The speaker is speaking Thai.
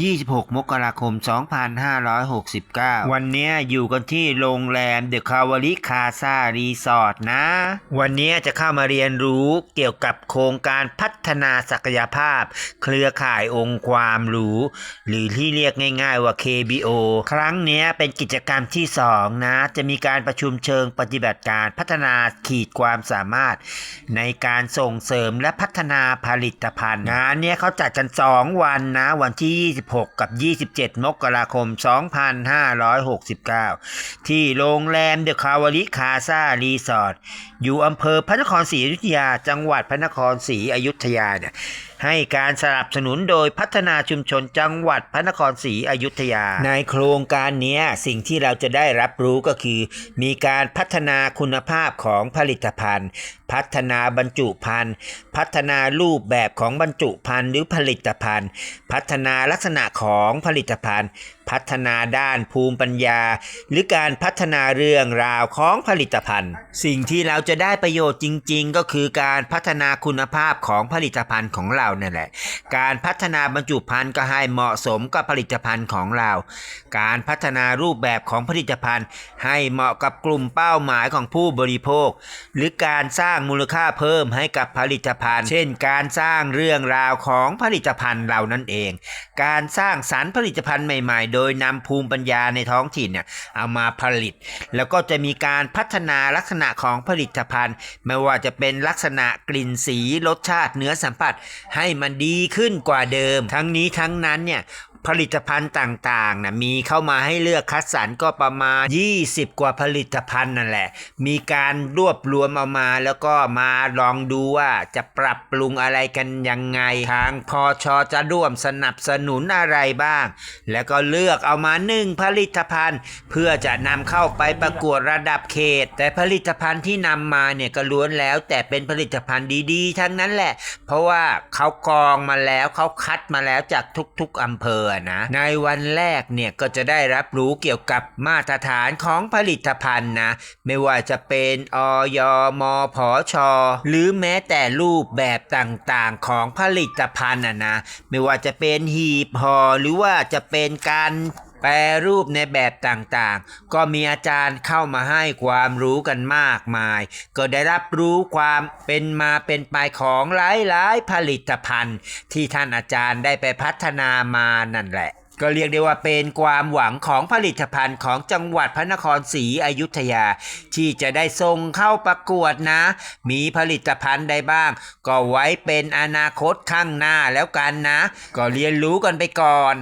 26 มกราคม 2569 วันเนี้อยู่กันที่โรงแรมเดอะคาวาริคาซารีสอร์ทนะ วันนี้จะเข้ามาเรียนรู้เกี่ยวกับโครงการพัฒนาศักยภาพ เครือข่ายองค์ความรู้ หรือที่เรียกง่ายๆว่า KBO ครั้งนี้เป็นกิจกรรมที่ 2 นะ จะมีการประชุมเชิงปฏิบัติการพัฒนาขีดความสามารถ ในการส่งเสริมและพัฒนาผลิตภัณฑ์งานนี้เขาจัดกัน 2 วันนะ วันที่26 กับ 27 มกราคม 2569 ที่โรงแรมเดอะคาวาริคาซารีสอร์ท อยู่อำเภอพระนครศรีอยุธยา จังหวัดพระนครศรีอยุธยาเนี่ยให้การสนับสนุนโดยพัฒนาชุมชนจังหวัดพระนครศรีอยุธยา ในโครงการนี้สิ่งที่เราจะได้รับรู้ก็คือ มีการพัฒนาคุณภาพของผลิตภัณฑ์ พัฒนาบรรจุภัณฑ์ พัฒนารูปแบบของบรรจุภัณฑ์หรือผลิตภัณฑ์ พัฒนาลักษณะของผลิตภัณฑ์พัฒนาด้านภูมิปัญญา หรือการพัฒนาเรื่องราวของผลิตภัณฑ์ สิ่งที่เราจะได้ประโยชน์จริง ๆ ก็คือการพัฒนาคุณภาพของผลิตภัณฑ์ของเรานั่นแหละ การพัฒนาบรรจุภัณฑ์ก็ให้เหมาะสมกับผลิตภัณฑ์ของเรา การพัฒนารูปแบบของผลิตภัณฑ์ ให้เหมาะกับกลุ่มเป้าหมายของผู้บริโภค หรือการสร้างมูลค่าเพิ่มให้กับผลิตภัณฑ์ เช่น การสร้างเรื่องราวของผลิตภัณฑ์เรานั่นเอง การสร้างสรรค์ผลิตภัณฑ์ใหม่ ๆ โดยยนำภูมิปัญญาในท้องถิ่นเนี่ยเอามาผลิต แล้วก็จะมีการพัฒนาลักษณะของผลิตภัณฑ์ ไม่ว่าจะเป็นลักษณะกลิ่นสีรสชาติเนื้อสัมผัส ให้มันดีขึ้นกว่าเดิม ทั้งนี้ทั้งนั้นเนี่ย ผลิตภัณฑ์ต่างๆนะมีเข้ามาให้เลือกคัดสรรก็ประมาณ 20 กว่าผลิตภัณฑ์นั่นแหละ มีการรวบรวมเอามาแล้วก็มาลองดูว่าจะปรับปรุงอะไรกันยังไง ทางพอชอจะร่วมสนับสนุนอะไรบ้าง แล้วก็เลือกเอามาหนึ่งผลิตภัณฑ์ เพื่อจะนำเข้าไปประกวดระดับเขต แต่ผลิตภัณฑ์ที่นำมาเนี่ยก็ล้วนแล้ว แต่เป็นผลิตภัณฑ์ดีๆ ทั้งนั้นแหละ เพราะว่าเขากรองมาแล้วเขาคัดมาแล้วจากทุกๆอำเภอนะ ในวันแรกเนี่ยก็จะได้รับรู้เกี่ยวกับมาตรฐานของผลิตภัณฑ์นะ ไม่ว่าจะเป็นอยมผชหรือแม้แต่รูปแบบต่างๆของผลิตภัณฑ์นะนะ ไม่ว่าจะเป็นหีบห่อหรือว่าจะเป็นการ แปรรูปในแบบต่างๆ ก็มีอาจารย์เข้ามาให้ความรู้กันมากมาย ก็ได้รับรู้ความเป็นมาเป็นไปของหลายๆผลิตภัณฑ์ ที่ท่านอาจารย์ได้ไปพัฒนามานั่นแหละก็เรียกได้ว่าเป็นความหวังของผลิตภัณฑ์ของจังหวัดพระนครศรีอยุธยา ที่จะได้ส่งเข้าประกวดนะ มีผลิตภัณฑ์ใดบ้าง ก็ไว้เป็นอนาคตข้างหน้าแล้วกันนะ ก็เรียนรู้กันไปก่อน